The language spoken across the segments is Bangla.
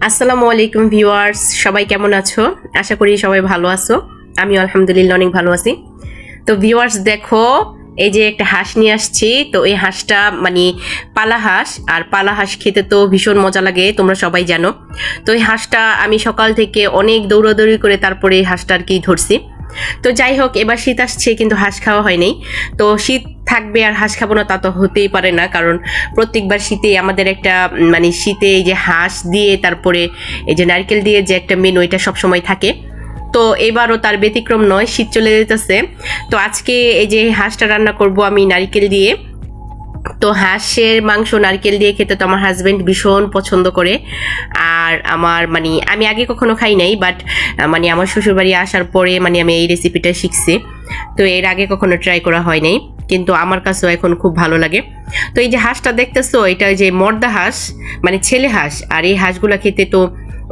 আসসালামু আলাইকুম ভিউয়ার্স, সবাই কেমন আছো? আশা করি সবাই ভালো আছো। আমি আলহামদুলিল্লাহ অনেক ভালো আছি। তো ভিউয়ার্স, দেখো, এই যে একটা হাঁস নিয়ে আসছি। তো এই হাঁসটা মানে পালা হাঁস, আর পালা হাঁস খেতে তো ভীষণ মজা লাগে, তোমরা সবাই জানো। তো এই হাঁসটা আমি সকাল থেকে অনেক দৌড়াদৌড়ি করে তারপরে এই হাঁসটা আর কি ধরছি। তো যাই হোক, এবার শীত আসছে, কিন্তু হাঁস খাওয়া হয়নি। তো শীত থাকবে আর হাঁস খাব না, তা তো হতেই পারে না, কারণ প্রত্যেকবার শীতে আমাদের একটা মানে শীতে এই যে হাঁস দিয়ে, তারপরে এই যে নারকেল দিয়ে যে একটা মেনু এটা সবসময় থাকে। তো এবারও তার ব্যতিক্রম নয়, শীত চলে যেতেছে। তো আজকে এই যে হাঁসটা রান্না করব আমি নারকেল দিয়ে। তো হাঁসের মাংস নারকেল দিয়ে খেতে তো আমার হাজব্যান্ড ভীষণ পছন্দ করে। আর আমার মানে আমি আগে কখনো খাই নাই বাট মানে আমার শ্বশুরবাড়ি আসার পরে মানে আমি এই রেসিপিটা শিখছি। তো এর আগে কখনো ট্রাই করা হয় নাই, কিন্তু আমার কাছেও এখন খুব ভালো লাগে। তো এই যে হাঁসটা দেখতেছো, এটা যে মর্দা হাঁস মানে ছেলে হাঁস, আর এই হাঁসগুলো খেতে তো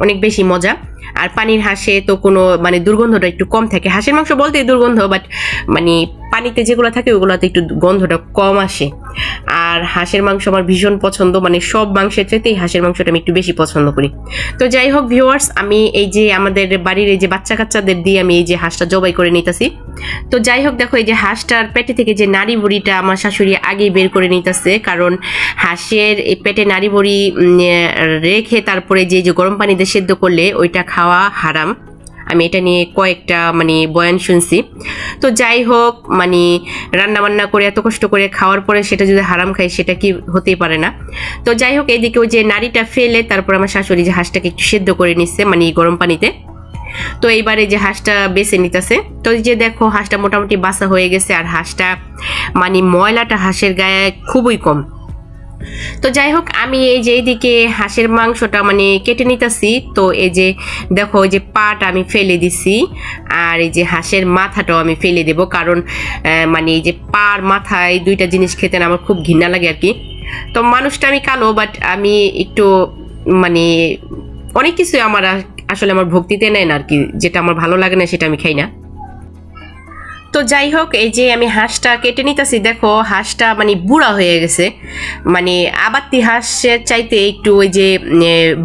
অনেক বেশি মজা। আর পানির হাঁসে তো কোনো মানে দুর্গন্ধটা একটু কম থাকে। হাঁসের মাংস বলতেই দুর্গন্ধ বাট মানে পানিতে যেগুলো থাকে ওগুলোতে একটু গন্ধটা কম আসে। আর হাঁসের মাংস আমার ভীষণ পছন্দ মানে সব মাংসের চাইতেই হাঁসের মাংসটা আমি একটু বেশি পছন্দ করি। তো যাই হোক ভিউয়ার্স আমি এই যে আমাদের বাড়ির এই যে বাচ্চা কাচ্চাদের দিয়ে আমি এই যে হাঁসটা জবাই করে নিতেছি। তো যাই হোক দেখো, এই যে হাঁসটার পেটে থেকে যে নাড়ি বড়িটা আমার শাশুড়ি আগেই বের করে নিতেছে, কারণ হাঁসের এই পেটে নাড়ি বড়ি রেখে তারপরে যে যে গরম পানিতে সেদ্ধ করলে ওইটা খাওয়া হারাম। আমি এটা নিয়ে কয়েকটা মানে বয়ান শুনছি। তো যাই হোক মানে রান্না বান্না করে, এত কষ্ট করে খাওয়ার পরে সেটা যদি হারাম খাই, সেটা কি হতেই পারে না। তো যাই হোক এইদিকে ওই যে নাড়িটা ফেলে, তারপর আমার শাশুড়ি যে হাঁসটাকে একটু সেদ্ধ করে নিচ্ছে মানে গরম পানিতে। তো এইবারে যে হাঁসটা বেছে নিতেছে, তো যে দেখো, হাঁসটা মোটামুটি বাসা হয়ে গেছে, আর হাঁসটা মানে ময়লাটা হাঁসের গায়ে খুবই কম। তো যাই হোক, আমি এই যে এইদিকে হাঁসের মাংসটা মানে কেটে নিতেছি। তো এই যে দেখো ওই যে পাটা আমি ফেলে দিছি আর এই যে হাঁসের মাথাটাও আমি ফেলে দেব কারণ মানে এই যে পার মাথায় দুইটা জিনিস খেতে না আমার খুব ঘৃণা লাগে আর কি। তো মানুষটা আমি কালো বাট আমি একটু মানে অনেক কিছু আমার আসলে আমার ভক্তিতে নেয় না আর কি। যেটা আমার ভালো লাগে না সেটা আমি খাই না। তো যাই হোক, এই যে আমি হাঁসটা কেটে নিতেছি, দেখো হাঁসটা মানে বুড়া হয়ে গেছে। মানে আবাত্তি হাঁসের চাইতে একটু ওই যে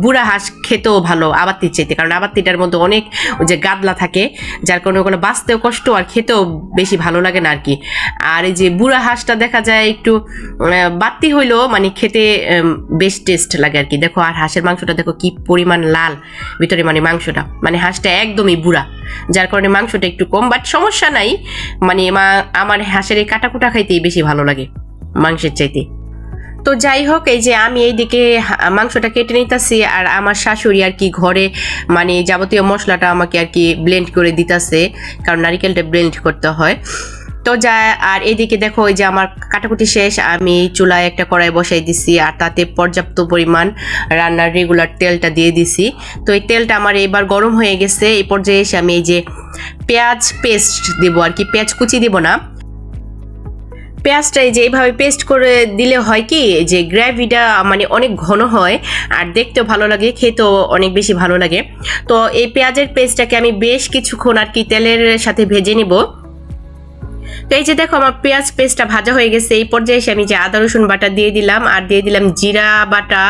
বুড়া হাঁস খেতেও ভালো আবাত্তির চাইতে, কারণ আবাত্তিটার মধ্যে অনেক ওই যে গাদলা থাকে, যার কারণে ওগুলো বাঁচতেও কষ্ট আর খেতেও বেশি ভালো লাগে না আর কি আর এই যে বুড়া হাঁসটা দেখা যায় একটু বাত্তি হইলেও মানে খেতে বেশ টেস্ট লাগে আর কি দেখো আর হাঁসের মাংসটা দেখো কি পরিমাণ লাল, ভিতরে মানে মাংসটা। মানে হাঁসটা একদমই বুড়া, যার কারণে মাংসটা একটু কম বাট সমস্যা নাই। মানে মা- আমার হাঁসের এই কাটাকুটা খাইতেই বেশি ভালো লাগে, মাংসের চাইতে। তো যাই হোক, এই যে আমি এইদিকে মাংসটা কেটে নিতেছি আর আমার শাশুড়ি আর কি ঘরে মানে যাবতীয় মশলাটা আমাকে আর কি ব্লেন্ড করে দিতেছে, কারণ নারিকেলটা ব্লেন্ড করতে হয়। তো যা আর এদিকে দেখো ওই যে আমার কাটাকুটি শেষ, আমি চুলায় একটা কড়াই বসাই দিছি, আর তাতে পর্যাপ্ত পরিমাণ রান্নার রেগুলার তেলটা দিয়ে দিছি। তো এই তেলটা আমার এবার গরম হয়ে গেছে, এই পর্যায়ে এসে আমি এই যে পেঁয়াজ পেস্ট দেবো আর কি, পেঁয়াজ কুচি দেবো না। পেঁয়াজটা এই যে এইভাবে পেস্ট করে দিলে হয় কি, যে গ্রেভিটা মানে অনেক ঘন হয়, আর দেখতেও ভালো লাগে, খেতেও অনেক বেশি ভালো লাগে। তো এই পেঁয়াজের পেস্টটাকে আমি বেশ কিছুক্ষণ আর কি তেলের সাথে ভেজে নিব। তো এই যে দেখো, আমার পেঁয়াজ পেস্টটা ভাজা হয়ে গেছে। এই পর্যায়ে এসে আমি যে আদা, রসুন বাটা দিয়ে দিলাম, আর দিয়ে দিলাম জিরা বাটা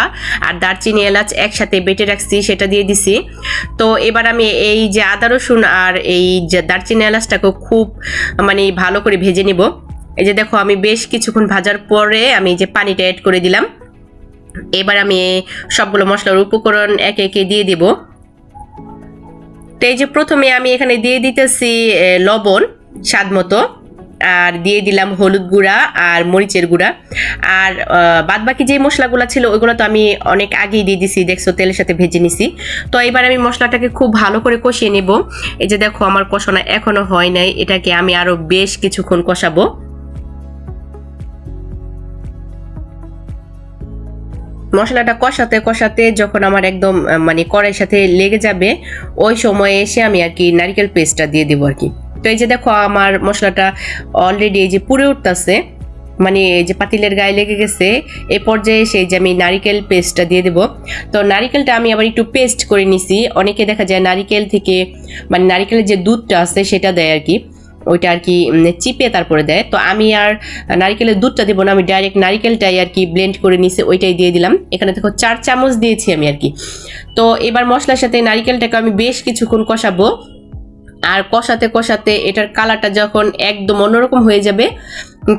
আর দারচিনি এলাচ একসাথে বেটে রাখছি, সেটা দিয়ে দিছি। তো এবার আমি এই যে আদা, রসুন আর এই যে দারচিনি এলাচটাকেও খুব মানে ভালো করে ভেজে নিব। এই যে দেখো, আমি বেশ কিছুক্ষণ ভাজার পরে আমি যে পানিটা অ্যাড করে দিলাম। এবার আমি সবগুলো মশলার উপকরণ একে একে দিয়ে দিব। তো এই যে প্রথমে আমি এখানে দিয়ে দিতেছি লবণ স্বাদ মতো। আর দিয়ে দিলাম হলুদ গুঁড়া আর মরিচের গুঁড়া। আর বাদ বাকি যে মশলাগুলো ছিল, ওইগুলো তো আমি অনেক আগেই দিয়ে দিছি, দেখছ, তেলের সাথে ভেজে নিছি। তো এবার আমি মশলাটাকে খুব ভালো করে কষিয়ে নেব। এই যে দেখো, আমার কষানো এখনও হয় নাই, এটাকে আমি আরও বেশ কিছুক্ষণ কষাবো। মশলাটা কষাতে কষাতে যখন আমার একদম মানে কড়াইয়ের সাথে লেগে যাবে, ওই সময় এসে আমি আর কি নারকেল পেস্টটা দিয়ে দেবো আর কি। তো এই যে দেখো, আমার মশলাটা অলরেডি এই যে পুড়ে উঠতেছে। মানে এই যে পাতিলের গায়ে লেগে গেছে। এই পর্যায়ে এসে এই যে আমি নারিকেল পেস্টটা দিয়ে দেবো। তো নারিকেলটা আমি আবার একটু পেস্ট করে নিছি। অনেকে দেখা যায় নারিকেল থেকে মানে নারিকেলের যে দুধটা আছে সেটা দেয় আর কি। ওইটা আর কি চিপে তারপরে দেয়। তো আমি আর নারিকেলের দুধটা দেবো না। আমি ডাইরেক্ট নারিকেলটাই আর কি ব্লেন্ড করে নিছে, ওইটাই দিয়ে দিলাম। এখানে দেখো চার চামচ দিয়েছি আমি আর কি। তো এবার মশলার সাথে নারিকেলটাকে আমি বেশ কিছুক্ষণ কষাবো। আর কষাতে কষাতে এটার কালারটা যখন একদম অন্যরকম হয়ে যাবে,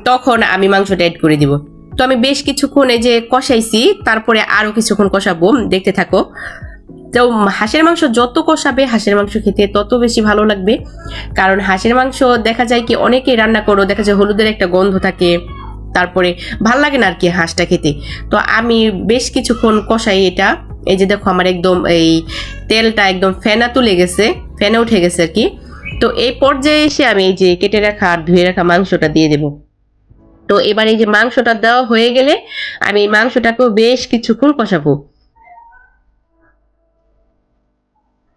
তখন আমি মাংসটা অ্যাড করে দিব। তো আমি বেশ কিছুক্ষণ এই যে কষাইছি, তারপরে আরও কিছুক্ষণ কষাবো। দেখতে থাকো। তো হাঁসের মাংস যত কষাবে, হাঁসের মাংস খেতে তত বেশি ভালো লাগবে। কারণ হাঁসের মাংস দেখা যায় কি অনেকেই রান্না করো, দেখা যায় হলুদের একটা গন্ধ থাকে, তারপরে ভালো লাগে না আর কি হাঁসটা খেতে। তো আমি বেশ কিছুক্ষণ কষাই এটা। এই যে দেখো আমার একদম এই তেলটা একদম ফেনা তুলে গেছে। ফেনা উঠে গেছে আর কি। তো এই পর্যায়ে এসে আমি এই যে কেটে রাখা আর ধুয়ে রাখা মাংসটা দিয়ে দেব। তো এবার এই যে মাংসটা দেওয়া হয়ে গেলে আমি এই মাংসটাকেও বেশ কিছুক্ষণ কষাবো।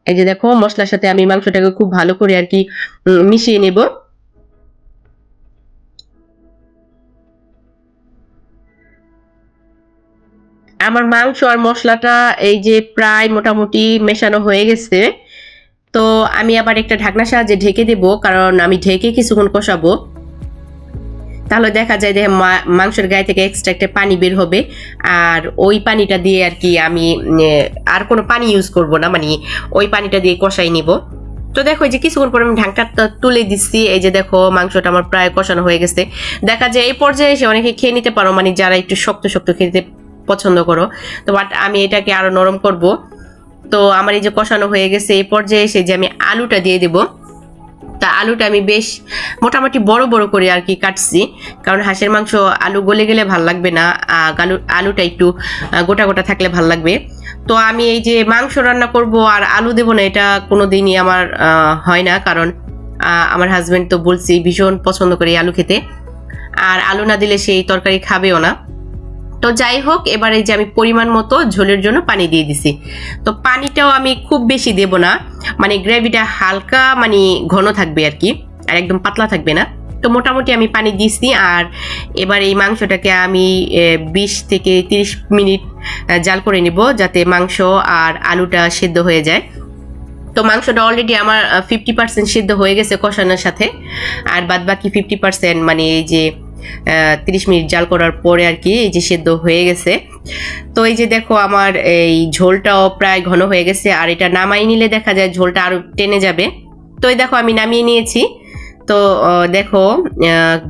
এই যে দেখো, মশলার সাথে আমি মাংসটাকে খুব ভালো করে আর কি মিশিয়ে নেব। আমার মাংস আর মশলাটা এই যে প্রায় মোটামুটি মেশানো হয়ে গেছে। আমি আবার একটা ঢাকনা সাহায্যে ঢেকে দেব, কারণ আমি ঢেকে কিছুক্ষণ কষাবো। তাহলে দেখা যায় যে মাংসের গায়ে থেকে এক্সট্রা একটা পানি বের হবে। আর ওই পানিটা দিয়ে আর কি আমি আর কোনো পানি ইউজ করব না মানে ওই পানিটা দিয়ে কষাই নিব। তো দেখো এই যে কিছুক্ষণ পরে আমি ঢাকটা তুলে দিচ্ছি, এই যে দেখো মাংসটা আমার প্রায় কষানো হয়ে গেছে। দেখা যায় এই পর্যায়ে এসে অনেকে খেয়ে নিতে পারো মানে যারা একটু শক্ত শক্ত খেতে পছন্দ করো, তো বাট আমি এটাকে আরও নরম করব। তো আমার এই যে কষানো হয়ে গেছে, এই পর্যায়ে এসে যে আমি আলুটা দিয়ে দেবো। তা আলুটা আমি বেশ মোটামুটি বড় বড় করে আর কি কাটছি, কারণ হাঁসের মাংস আলু গলে গেলে ভালো লাগবে না আলু, আলুটা একটু গোটা গোটা থাকলে ভালো লাগবে। তো আমি এই যে মাংস রান্না করব আর আলু দেবো না, এটা কোনো দিনই আমার হয় না, কারণ আমার হাজবেন্ড তো বলছি ভীষণ পছন্দ করে আলু খেতে। আর আলু না দিলে সেই তরকারি খাবেও না। তো যাই হোক, এবারে যে আমি পরিমাণ মতো ঝোলের জন্য পানি দিয়ে দিছি। তো পানিটাও আমি খুব বেশি দেব না মানে গ্রেভিটা হালকা মানে ঘন থাকবে আর কি, আর একদম পাতলা থাকবে না। তো মোটামুটি আমি পানি দিছি আর এবার এই মাংসটাকে আমি বিশ থেকে তিরিশ মিনিট জাল করে নিব যাতে মাংস আর আলুটা সেদ্ধ হয়ে যায়। তো মাংসটা অলরেডি আমার ফিফটি পার্সেন্ট সিদ্ধ হয়ে গেছে কষানোর সাথে, আর বাদ বাকি ফিফটি পার্সেন্ট মানে এই যে তিরিশ মিনিট জাল করার পরে আর কি এই যে সেদ্ধ হয়ে গেছে। তো এই যে দেখো আমার এই ঝোলটাও প্রায় ঘন হয়ে গেছে, আর এটা নামাই নিলে দেখা যায় ঝোলটা আরও টেনে যাবে। তো এই দেখো আমি নামিয়ে নিয়েছি। তো দেখো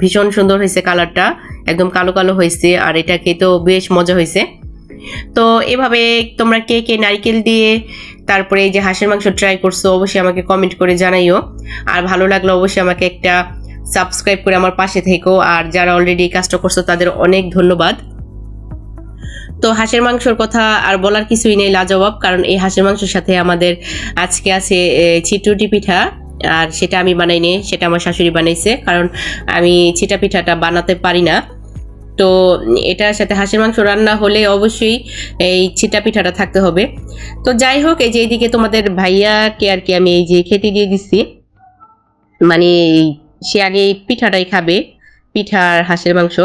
ভীষণ সুন্দর হয়েছে কালারটা, একদম কালো কালো হয়েছে, আর এটা খেতেও বেশ মজা হয়েছে। তো এভাবে তোমরা কে কে নারকেল দিয়ে তারপরে এই যে হাঁসের মাংস ট্রাই করছ, অবশ্যই আমাকে কমেন্ট করে জানাইও। আর ভালো লাগলে অবশ্যই আমাকে একটা সাবস্ক্রাইব করে আমার পাশে থেকো, আর যারা অলরেডি এই কাজটা করছ, তাদের অনেক ধন্যবাদ। তো হাঁসের মাংসর কথা আর বলার কিছুই নেই লাজবাব, কারণ এই হাঁসের মাংসের সাথে আমাদের আজকে আছে চিটুটি পিঠা, আর সেটা আমি বানাইনি, সেটা আমার শাশুড়ি বানাইছে, কারণ আমি চিটা পিঠাটা বানাতে পারি না। তো এটার সাথে হাঁসের মাংস রান্না হলে অবশ্যই এই চিটা পিঠাটা থাকতে হবে। তো যাই হোক, এই যে এইদিকে তোমাদের ভাইয়াকে আর কি আমি এই যে খেতে দিয়ে দিচ্ছি। মানে সে আগে পিঠাটাই খাবে পিঠা আর হাঁসের মাংস।